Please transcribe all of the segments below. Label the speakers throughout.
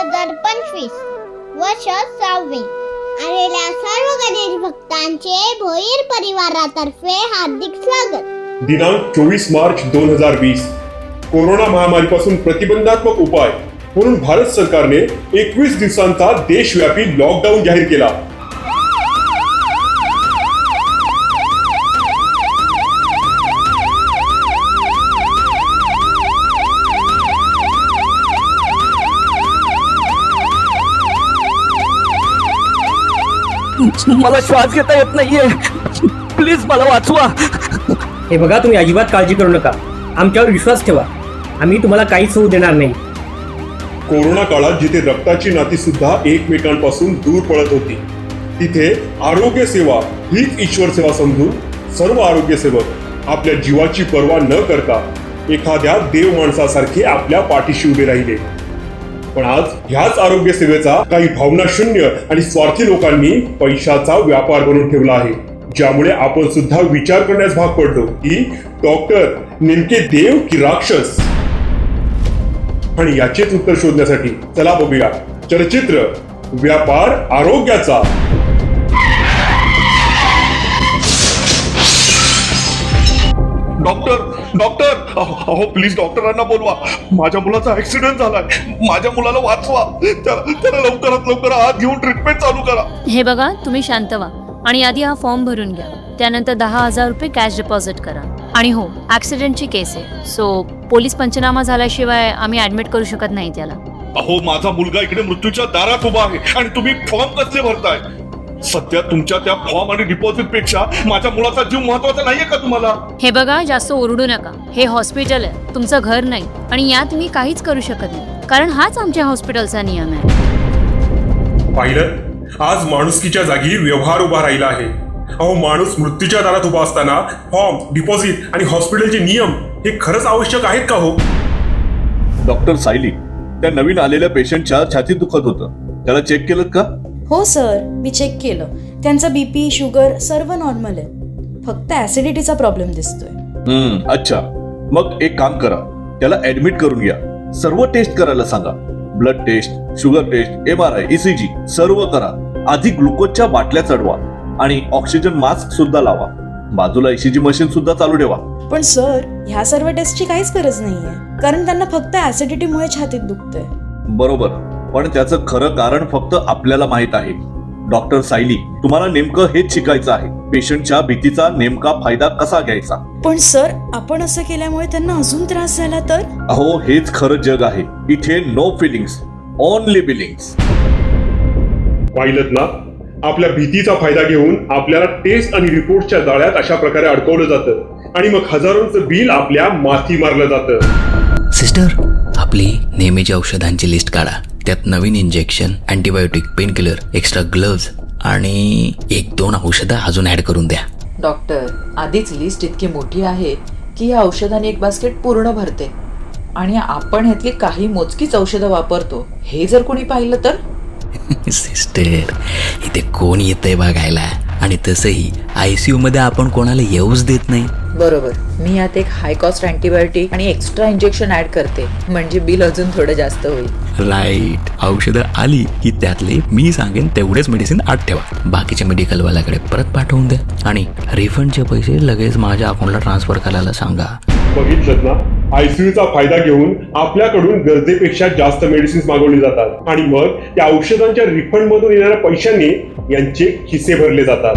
Speaker 1: हजार पंचवीस वर्ष सहावे. आलेल्या सर्व गणेश भक्तांचे भोईर परिवारातर्फे हार्दिक स्वागत.
Speaker 2: दिनांक चोवीस मार्च दोन हजार वीस. कोरोना महामारीपासून प्रतिबंधात्मक उपाय म्हणून भारत सरकारने एकवीस दिवसांचा देशव्यापी लॉकडाऊन जाहीर केला.
Speaker 3: मला श्वास घेता येत नाहीये. प्लीज मला वाचवा.
Speaker 4: हे बघा तुम्ही अजिबात काळजी करू नका. आमच्यावर विश्वास ठेवा. आम्ही तुम्हाला काहीच होऊ देणार नाही.
Speaker 2: कोरोना काळात जिथे रक्ताची नाती सुद्धा एकमेकांपासून दूर पळत होती तिथे आरोग्य सेवा हीच ईश्वर सेवा समजून सर्व आरोग्य सेवक आपल्या जीवाची पर्वा न करता एखाद्या देव माणसासारखे आपल्या पाठीशी उभे राहिले. पण आज ह्याच आरोग्य सेवेचा काही भावना शून्य आणि स्वार्थी लोकांनी पैशाचा व्यापार बनवून ठेवला आहे. ज्यामुळे आपण सुद्धा विचार करण्यास भाग पडलो की डॉक्टर नेमके देव की राक्षस? आणि याचेच उत्तर शोधण्यासाठी चला बघूया. चलचित्र व्यापार आरोग्याचा.
Speaker 5: डॉक्टर डॉक्टर अहो प्लीज डॉक्टरांना बोलवा. माझ्या मुलाचा ऍक्सिडेंट झालाय. माझ्या मुलाला वाचवा. त्याला त्याला लवकरात लवकर आत घेऊन ट्रीटमेंट चालू करा.
Speaker 6: हे बघा तुम्ही शांत व्हा. आणि आधी हा फॉर्म भरून घ्या. त्यानंतर दहा हजार रुपये कॅश डिपॉझिट करा. आणि हो ऍक्सिडेंटची केस आहे. सो पोलीस पंचनामा झाल्याशिवाय आम्ही ऍडमिट करू शकत नाही त्याला.
Speaker 5: अहो माझा मुलगा इकडे मृत्यूच्या दारात उभा आहे. आणि तुम्ही फॉर्म कसले भरताय? सध्या तुमच्या त्या फॉर्म आणि डिपॉझिटपेक्षा माझ्या मुलाचा जीव महत्त्वाचा नाहीये का तुम्हाला?
Speaker 6: हे बघा जास्त ओरडू नका. हे हॉस्पिटल आहे. तुमचं घर नाही. आणि यात मी काहीच करू शकत नाही. कारण हाच आमच्या हॉस्पिटलचा नियम आहे.
Speaker 2: पाहिलं? आज माणुसकीच्या जागी व्यवहार उभा राहिला आहे. अहो माणूस मृत्यूच्या दारात उभा असताना फॉर्म डिपॉझिट आणि हॉस्पिटलचे नियम हे खरंच आवश्यक आहेत का हो?
Speaker 5: डॉक्टर सायली त्या नवीन आलेल्या पेशंटच्या छातीत दुखत होतं. त्याला चेक केलं का?
Speaker 7: हो सर मी चेक केलं. त्यांचा बीपी शुगर सर्व नॉर्मल आहे. फक्त ऍसिडिटीचा प्रॉब्लेम दिसतोय.
Speaker 5: हम्म अच्छा. मग एक काम करा. त्याला ऍडमिट करून घ्या. सर्व टेस्ट करायला सांगा. Blood test sugar test M R I ECG सर्व करा. आधी ग्लुकोजच्या बाटल्या चढवा आणि ऑक्सिजन मास्क सुद्धा लावा. बाजूला ईसीजी मशीन सुद्धा चालू ठेवा.
Speaker 7: पण सर ह्या सर्व टेस्टची काहीच गरज नाहीये. कारण त्यांना फक्त ऍसिडिटीमुळे छातीत दुखतंय.
Speaker 5: बरोबर. पण त्याचं खरं कारण फक्त आपल्याला माहीत आहे. डॉक्टर सायली तुम्हाला नेमकं हेच शिकायचं आहे. पेशंटच्या भीतीचा नेमका फायदा कसा घ्यायचा?
Speaker 7: पण सर आपण असं केल्यामुळे त्यांना अजून त्रास झाला तर?
Speaker 5: अहो हेच खरं जग आहे. इथे नो फिलिंग्स ओनली बिलिंग्स
Speaker 2: पाहिलं ना? आपल्या भीतीचा फायदा घेऊन आपल्याला टेस्ट आणि रिपोर्टच्या जाळ्यात अशा प्रकारे अडकवलं जातं. आणि मग हजारोंचं बिल आपल्या माथी मारलं जातं.
Speaker 8: सिस्टर आपली नेहमीच्या औषधांची लिस्ट काढा. त्यात नवीन injection antibiotic painkiller extra gloves आणि एक दोन औषधं अजून ऍड करून द्या.
Speaker 9: डॉक्टर आधीच लिस्ट इतकी मोठी आहे की या औषधाने एक बास्केट पूर्ण भरते. आणि आपण ह्यातली काही मोजकीच औषधं वापरतो. हे जर कोणी पाहिलं तर?
Speaker 8: सिस्टर इथे कोण येतंय बघायला? आणि तसंही आय सी मध्ये आपण कोणाला येऊच देत नाही.
Speaker 9: बरोबर. मी यात एक हाय कॉस्ट अँटीबायोटिक आणि एक्स्ट्रा इंजेक्शन ऍड करते. म्हणजे बिल अजून थोडं जास्त होईल.
Speaker 8: राईट औषधं आली की त्यातले मी सांगेन तेवढेच मेडिसिन आत ठेवा. बाकीच्या मेडिकलवाल्याकडे परत पाठवून द्या. आणि रिफंडचे पैसे लगेच माझ्या अकाउंटला ट्रान्सफर करायला सांगा.
Speaker 2: बघितलं ना? आयसीयूचा फायदा घेऊन आपल्याकडून गरजेपेक्षा जास्त मेडिसिन्स मागवली जातात. आणि मग त्या औषधांच्या रिफंड मधून येणाऱ्या पैशांनी यांचे खिसे भरले जातात.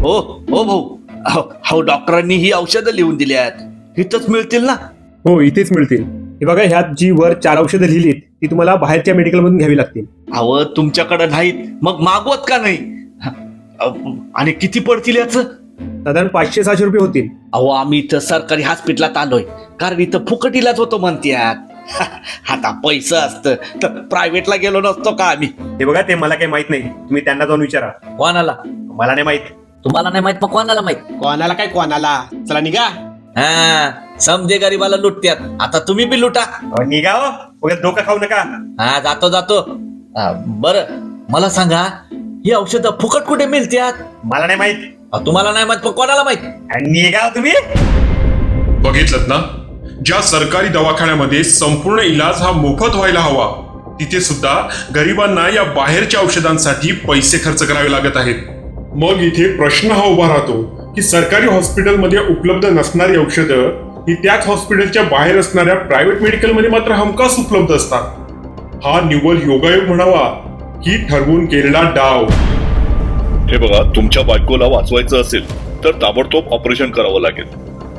Speaker 3: हो हो भाऊ अहो, डॉक्टरांनी ही औषधं लिहून दिली आहेत. इथंच मिळतील ना?
Speaker 4: हो इथेच मिळतील. हे बघा ह्यात जी वर चार औषधं लिहिलीत ती तुम्हाला बाहेरच्या मेडिकलमधून घ्यावी लागतील.
Speaker 3: अहो तुमच्याकडे नाहीत. मग मागवत का नाही? आणि किती पडतील याचं?
Speaker 4: साधारण पाचशे सहाशे रुपये होतील.
Speaker 3: अहो आम्ही इथं सरकारी हॉस्पिटलात आलोय. कारण इथं फुकट इलाज होतो म्हणत्यात आता पैसे असतं तर प्रायव्हेटला गेलो नसतो का आम्ही?
Speaker 4: हे बघा ते मला काही माहीत नाही. तुम्ही त्यांना जाऊन विचारा.
Speaker 3: कोणाला?
Speaker 4: मला नाही माहीत.
Speaker 3: तुम्हाला नाही माहीत मग कोणाला माहीत?
Speaker 10: कोणाला काय कोणाला? चला निघा.
Speaker 3: हा समजे गरीबाला लुटत्यात. आता तुम्ही बी लुटा.
Speaker 4: अहो, निघा हो. उगाच डोकं खाऊ नका.
Speaker 3: हा जातो जातो. बर. मला सांगा ही औषधं फुकट कुठे मिळत्यात?
Speaker 4: मला नाही माहीत.
Speaker 3: अहो, तुम्हाला नाही माहीत पण कोणाला माहीत?
Speaker 4: आणि निघा हो तुम्ही.
Speaker 2: बघितलं ना? ज्या सरकारी दवाखान्यामध्ये संपूर्ण इलाज हा मोफत व्हायला हवा तिथे सुद्धा गरिबांना या बाहेरच्या औषधांसाठी पैसे खर्च करावे लागत आहेत. मग इथे प्रश्न हा उभा राहतो की सरकारी हॉस्पिटलमध्ये उपलब्ध नसणारी औषधं ही त्याच हॉस्पिटलच्या बाहेर असणाऱ्या प्रायव्हेट मेडिकलमध्ये मात्र हमखास उपलब्ध असतात. हा निव्वळ योगायोग म्हणावा की ठरवून केलेला डाव.
Speaker 5: हे बघा तुमच्या बायकोला वाचवायचं असेल तर ताबडतोब ऑपरेशन करावं लागेल.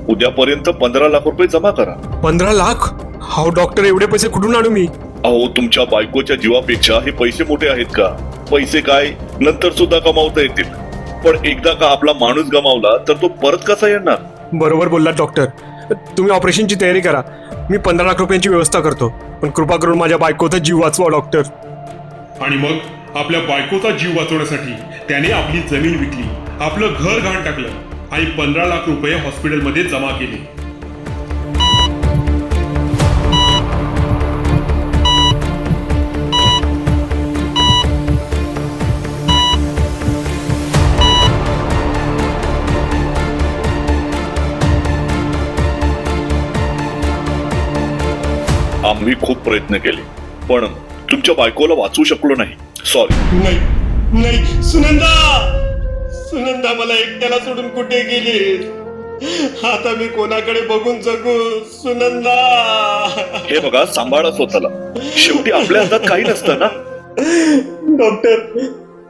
Speaker 5: उद्यापर्यंत पंधरा लाख रुपये जमा करा.
Speaker 10: पंधरा लाख? हाव डॉक्टर एवढे पैसे कुठून आणू मी?
Speaker 5: अहो तुमच्या बायकोच्या जीवापेक्षा हे पैसे मोठे आहेत का? पैसे काय? नंतर सुद्धा कमावता येतील. पण एकदा का आपला माणूस गमावला तर तो परत कसा येणार?
Speaker 10: बरोबर बोललात डॉक्टर तुम्ही ऑपरेशनची तयारी करा. मी पंधरा लाख रुपयांची व्यवस्था करतो. पण कृपा करून माझ्या बायकोचा जीव वाचवा डॉक्टर
Speaker 2: आणि मग आपल्या बायकोचा जीव वाचवण्यासाठी त्याने आपली जमीन विकली. आपलं घर घाण टाकलं. आणि पंधरा लाख रुपये हॉस्पिटलमध्ये जमा केले.
Speaker 5: आम्ही खूप प्रयत्न केले. पण तुमच्या बायकोला वाचवू शकलो नाही. सॉरी
Speaker 2: नाही नाही सुनंदा! सुनंदा मला एकट्याला सोडून कुठे गेली आता मी कोणाकडे बघून जगू? सुनंदा!
Speaker 5: हे बघा सांभाळा स्वतःला. शेवटी आपल्या हातात काही नसतं ना?
Speaker 2: डॉक्टर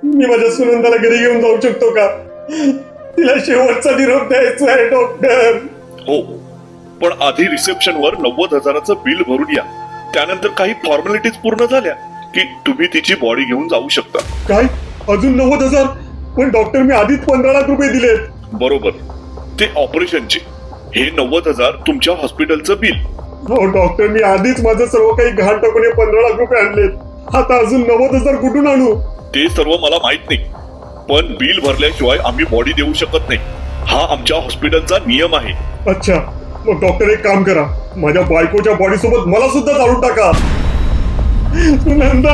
Speaker 2: मी माझ्या सुनंदाला घरी घेऊन जाऊ शकतो का? तिला शेवटचा निरोप द्यायचा आहे डॉक्टर
Speaker 5: हो. पण आधी रिसेप्शनवर नव्वद हजाराचं बिल भरून या. त्यानंतर काही फॉर्मॅलिटीज पूर्ण झाल्या की तुम्ही तिची बॉडी घेऊन जाऊ शकता.
Speaker 2: काय? अजून नव्वद हजार? पण डॉक्टर मी आधीच पंधरा लाख रुपये दिलेत.
Speaker 5: बरोबर. ते ऑपरेशनचे हे नव्वद हजार तुमच्या हॉस्पिटलचं बिल
Speaker 2: हो डॉक्टर मी आधीच माझं सर्व काही घाण टाकून हे पंधरा लाख रुपये आणलेत. आता अजून नव्वद हजार कुठून आणू?
Speaker 5: ते सर्व मला माहीत नाही. पण बिल भरल्याशिवाय आम्ही बॉडी देऊ शकत नाही. हा आमच्या हॉस्पिटलचा नियम आहे.
Speaker 2: अच्छा. मग डॉक्टर एक काम करा. माझ्या बायकोच्या बॉडी सोबत मला सुद्धा जाळून टाका. नंदा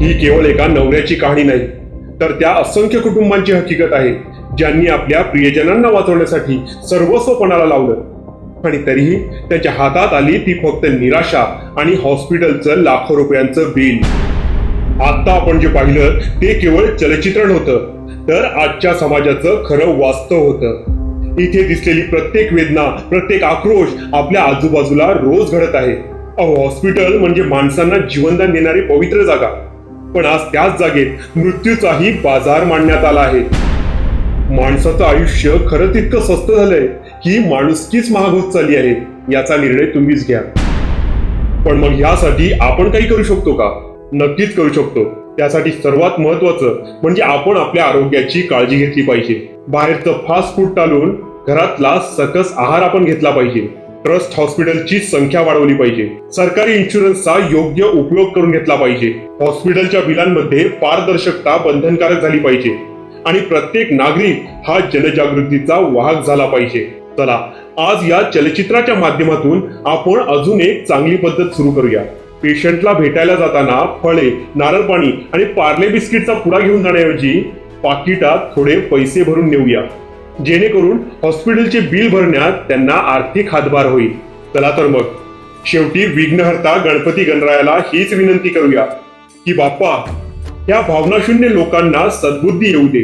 Speaker 2: ही केवळ एका नवऱ्याची कहाणी नाही तर त्या असंख्य कुटुंबांची हकीकत आहे ज्यांनी आपल्या प्रियजनांना वाचवण्यासाठी सर्वस्व पणाला लावलं. आणि तरीही त्यांच्या हातात आली ती फक्त निराशा आणि हॉस्पिटलचं लाखो रुपयांचं बिल. आता आपण जे पाहिलं ते केवळ चलचित्रण होतं तर आजच्या समाजाचं खरं वास्तव होतं. इथे दिसलेली प्रत्येक वेदना प्रत्येक आक्रोश आपल्या आजूबाजूला रोज घडत आहे. अहो हॉस्पिटल म्हणजे माणसांना जीवनदान देणारी पवित्र जागा. पण आज त्याच जागेत मृत्यूचाही बाजार मांडण्यात आला आहे. माणसाचं आयुष्य खरंच तितकं स्वस्त झालंय की माणुसकीच महाग होत चालली आहे. याचा निर्णय तुम्हीच घ्या. पण मग यासाठी आपण काही करू शकतो का? नक्कीच करू शकतो. त्यासाठी सर्वात महत्वाचं म्हणजे आपण आपल्या आरोग्याची काळजी घेतली पाहिजे. बाहेरचं फास्ट फूड टाळून घरातला सकस आहार आपण घेतला पाहिजे. ट्रस्ट हॉस्पिटलची संख्या वाढवली पाहिजे. सरकारी इन्शुरन्सचा योग्य उपयोग करून घेतला पाहिजे. हॉस्पिटलच्या बिलांमध्ये पारदर्शकता बंधनकारक झाली पाहिजे. आणि प्रत्येक नागरिक हा जनजागृतीचा वाहक झाला पाहिजे. चला आज या चलचित्राच्या माध्यमातून आपण अजून एक चांगली पद्धत सुरू करूया. पेशंटला भेटायला जाताना फळे नारळ पाणी आणि पार्ले बिस्किटचा पुडा घेऊन जाण्याऐवजी पाकिटात थोडे पैसे भरून नेऊया. जेणेकरून हॉस्पिटलचे बिल भरण्यात त्यांना आर्थिक हातभार होईल. चला तर मग शेवटी विघ्नहर्ता गणपती गणरायाला हीच विनंती करूया की बाप्पा या भावनाशून्य लोकांना सद्बुद्धी येऊ दे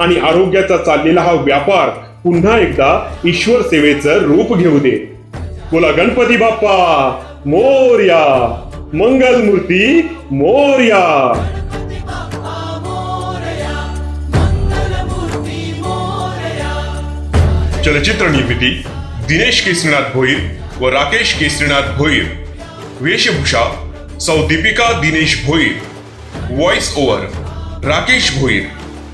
Speaker 2: आणि आरोग्याचा चाललेला हा व्यापार पुन्हा एकदा ईश्वर सेवेचं रूप घेऊ दे. बोला गणपती बाप्पा मोर्या मंगलमूर्ती मोर्या. चलचित्र निर्मिती दिनेश केसरीनाथ भोईर व राकेश केसरीनाथ भोईर. वेशभूषा सौ Deepika Dinesh Bhoir. Voice over Rakesh Bhoir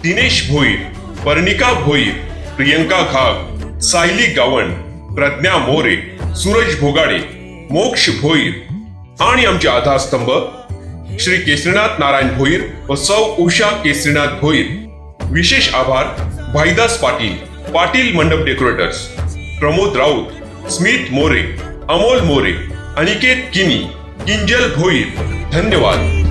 Speaker 2: Dinesh Bhoir Parnika Bhoir Priyanka Ghag Sayali Gavan Pragya More Suraj Bhogade Moksh Bhoir. आणि आमचे आधारस्तंभ श्री केसरीनाथ नारायण भोईर व सौ उषा केसरीनाथ भोईर. विशेष आभार भाईदास पाटील. पाटील मंडप डेकोरेटर्स प्रमोद राऊत स्मित मोरे अमोल मोरे अनिकेत किनी किंजल भोईर धन्यवाद.